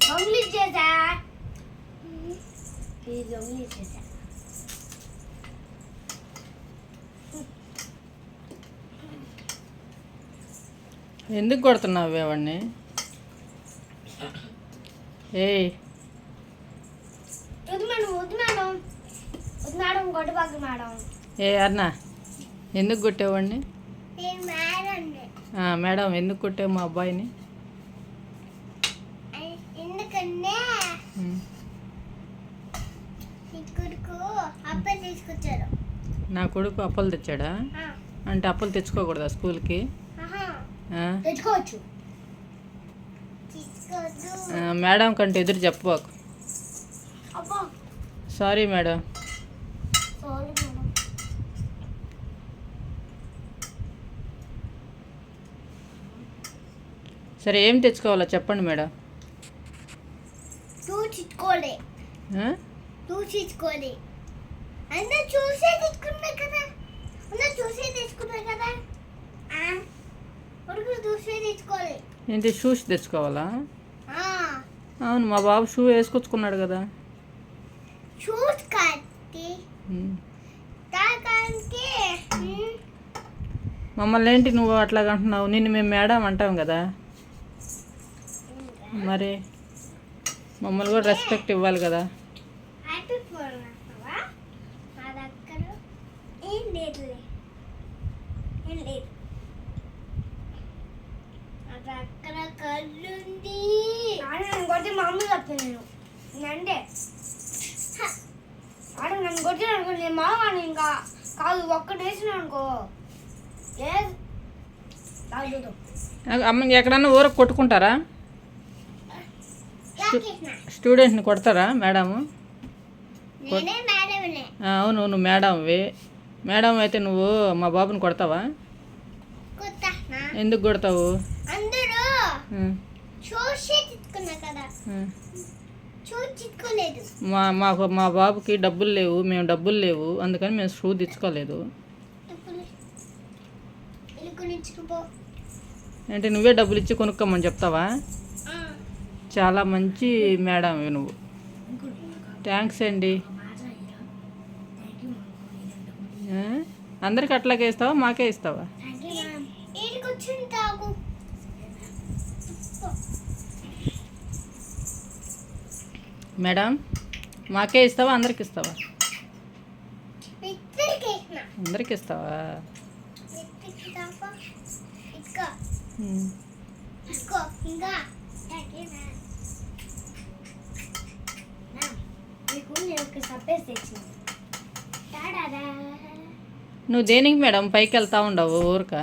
దొంగలి చేసా ఇది దొంగలి చేసా ఎందుకు కొడుతున్నావు వాడిని ఏయ్. వద్దు మేడం వద్దు మేడం. వద్దు మేడం కొట్టబాకు మేడం. ఏ అన్న ఎందుకు కొట్టేవాడిని? మేడం ఎందుకు కొట్టావు మా అబ్బాయిని? నా కొడుకు అప్పలు తెచ్చాడా? అంటే అప్పులు తెచ్చుకోకూడదా స్కూల్కి? మేడం కంటే ఎదురు చెప్పబాకు సారీ మేడం సారీ మేడం సరే ఏం తెచ్చుకోవాలో చెప్పండి మేడం. అందరూ చూసే తెచ్చుకున్నా కదా. అందరూ చూసే తెచ్చుకున్నా కదా. కొడుకు చూసే తెచ్చుకోలే ఏంటి షూస్ తెచ్చుకోవాలా? అవును మా బాబు షూ వేసుకొచ్చుకున్నాడు కదా. తాకానికి మమ్మల్ని ఏంటి నువ్వు అట్లాగ అంటున్నావు? నిన్ను మేము మేడం అంటాం కదా. మరి మమ్మల్ని కూడా రెస్పెక్ట్ ఇవ్వాలి కదా. కళ్ళుంది నన్ను కొడితే మా అమ్మ చెప్తాను నేను నండే ఆడ నన్ను కొట్టిన అనుకో నేను మావాడిని ఇంకా కాదు ఒక్కటి వేసిన అనుకో లేదు అమ్మ ఎక్కడన్నా ఊరకు కొట్టుకుంటారా? స్టూడెంట్ని కొడతారా మేడము ఆ, అవును నువ్వు మేడంవి మేడం అయితే నువ్వు మా బాబుని కొడతావా? ఎందుకు కొడతావు? మా మాకు మా బాబుకి డబ్బులు లేవు మేము డబ్బులు లేవు అందుకని మేము షూ తెచ్చుకోలేదు ఏంటి నువ్వే డబ్బులు ఇచ్చి కొనుక్కోమని చెప్తావా? చాలా మంచి మేడం నువ్వు థ్యాంక్స్ అండి అందరికి అట్లాగే ఇస్తావా మాకే ఇస్తావా మేడం మాకే ఇస్తావా అందరికి ఇస్తావా అందరికి ఇస్తావా ఇంకా ఇంకా మీకు నేను ఒక సర్ప్రైజ్ తెచ్చింది టాడాడా. నువ్వు దేనికి మేడం? పైకి వెళ్తా ఉండవు ఊరక?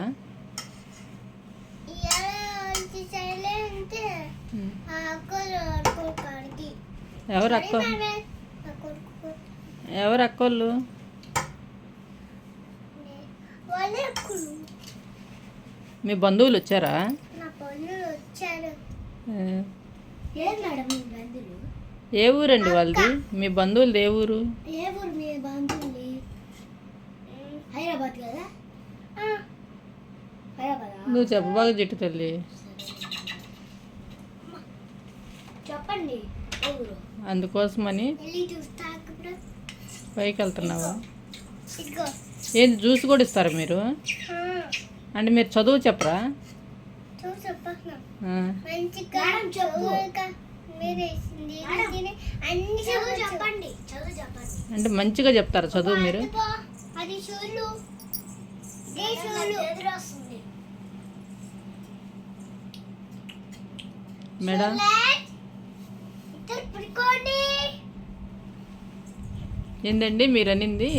ఎవరు అక్క? ఎవరు అక్కోళ్ళు మీ బంధువులు వచ్చారా? నా వచ్చారు. మేడం మీ బంధువులు? ఏ ఊరండి వాళ్ళది? మీ బంధువులది ఏ ఊరు? ఏ ఊరు మీ బంధువులు హైదరాబాద్ కదా? హైదరాబాద్? నువ్వు చెప్పబాగా జిట్టు తల్లి. చెప్పండి అందుకోసమని పైకి వెళ్తున్నావా? ఏంది జ్యూస్ కూడా ఇస్తారా మీరు? అంటే మీరు చదువు చెప్పరా? వేసింది. అన్ని చదువు చెప్పండి చదువు చెప్పండి. అంటే మంచిగా చెప్తారా చదువు మీరు. అది మేడం ఏందండి మీరు అనింది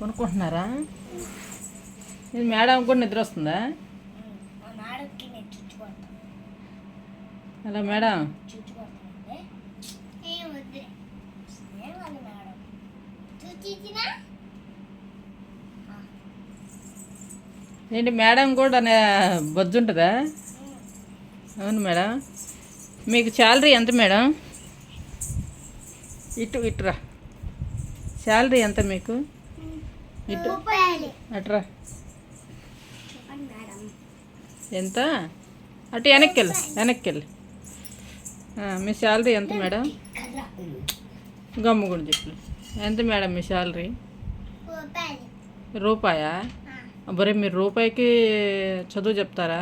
కొనుక్కుంటున్నారా? ఇది మేడం కూడా నిద్ర వస్తుందా? అలా మేడం. ఏంటి మేడం కూడా బొజ్జు ఉంటుందా? అవును మేడం. మీకు శాలరీ ఎంత మేడం? ఇటు ఇటురా శాలరీ ఎంత మీకు? ఇటు. అట్రా ఎంత? అటు వెనక్కి వెళ్ళి వెనక్కి వెళ్ళి మీ శాలరీ ఎంత మేడం? గమ్ము కూడా చెప్పు ఎంత మేడం మీ శాలరీ? రూపాయా? బరే మీరు రూపాయికి చదువు చెప్తారా?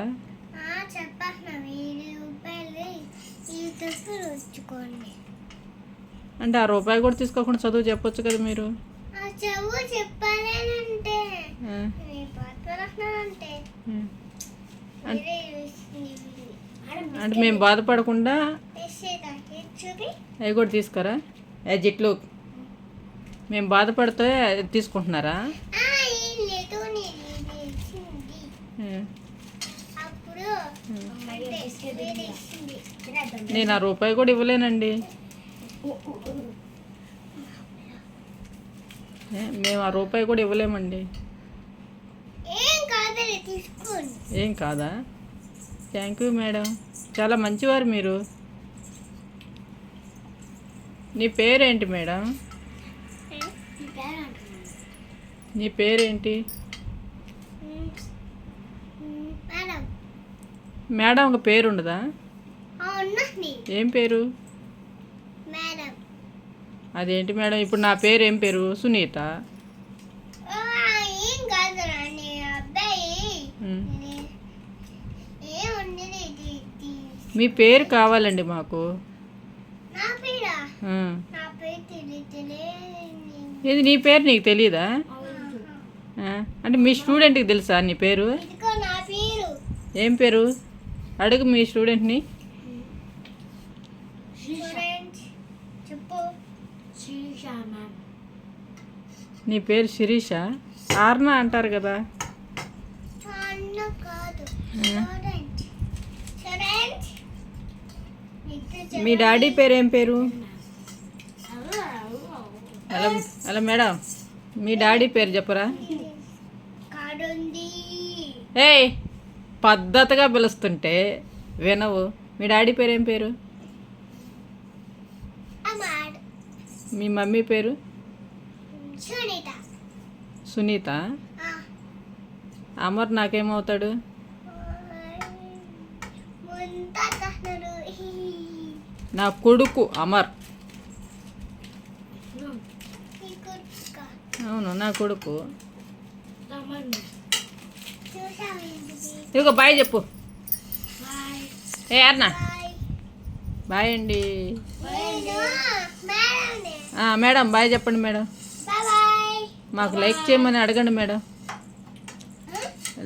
అంటే ఆ రూపాయి కూడా తీసుకోకుండా చదువు చెప్పొచ్చు కదా మీరు? చదువు చెప్పాలేనంటే అంటే మేము బాధపడకుండా అవి కూడా తీసుకురా. ఏ జిట్లు మేము బాధపడితే తీసుకుంటున్నారా? నేను ఆ, రూపాయి కూడా ఇవ్వలేనండి. మేము ఆ రూపాయి కూడా ఇవ్వలేమండి. ఏం కాదా? థ్యాంక్ యూ మేడం చాలా మంచివారు మీరు. నీ పేరేంటి మేడం నీ పేరేంటి? మేడం ఒక పేరు ఉండదా ఏం పేరు? అదేంటి మేడం ఇప్పుడు నా పేరు ఏం పేరు? సునీత ఆ, ఏం కాదు నీ అబ్బాయి ఉమ్. ఏముంది ఇది ఇది. మీ పేరు కావాలండి మాకు. నా పేరా? ఆ. నా పేరు తెలియదులే ఇది నీ పేరు నీకు తెలియదా ఆ, అంటే మీ స్టూడెంట్కి తెలుసా నీ పేరు? ఇదిగో నా పేరు. ఏం పేరు? అడుగు మీ స్టూడెంట్ని. నీ పేరు శిరీష? ఆర్న అంటారు కదా. కాదు. స్టూడెంట్ స్టూడెంట్ మీ డాడీ పేరు ఏం పేరు? అలా అలా మేడం. మీ డాడీ పేరు చెప్పరా? ఏయ్ పద్ధతిగా పిలుస్తుంటే వినవు. మీ డాడీ పేరు ఏం పేరు? మీ మమ్మీ పేరు? సునీత. అమర్ నాకేమవుతాడు? నా కొడుకు అమర్. అవును నా కొడుకు. ఇదిగో బాయ్ చెప్పు. ఏ అన్న బాయ్ అండి. మేడం బాయ్ చెప్పండి మేడం. మాకు లైక్ చేయమని అడగండి మేడం.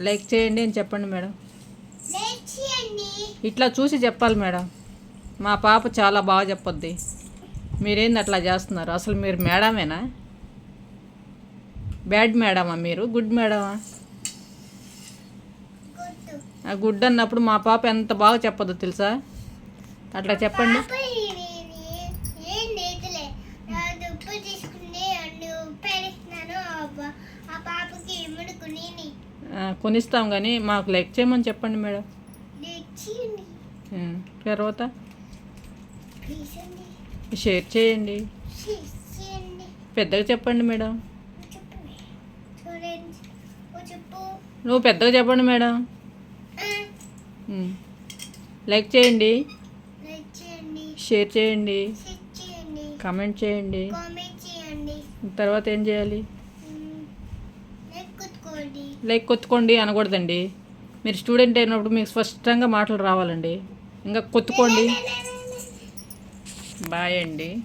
లైక్ చేయండి అని చెప్పండి మేడం. ఇట్లా చూసి చెప్పాలి మేడం. మా పాప చాలా బాగా చెప్పొద్ది. మీరేంది అట్లా చేస్తున్నారు? అసలు మీరు మేడమేనా? బ్యాడ్ మేడమా మీరు? గుడ్ మేడమా? గుడ్ అన్నప్పుడు మా పాప ఎంత బాగా చెప్పొద్దు తెలుసా? అట్లా చెప్పండి. కొనిస్తాం కానీ మాకు లైక్ చేయమని చెప్పండి మేడం. తర్వాత? షేర్ చేయండి. పెద్దగా చెప్పండి మేడం. నువ్వు పెద్దగా చెప్పండి మేడం. లైక్ చేయండి. షేర్ చేయండి. కామెంట్ చేయండి. తర్వాత ఏం చేయాలి? లైక్ కొట్టుకోండి అనకూడదండి. మీరు స్టూడెంట్ అయినప్పుడు మీకు స్పష్టంగా మాటలు రావాలండి. ఇంకా కొత్తుకోండి. బాయ్ అండి.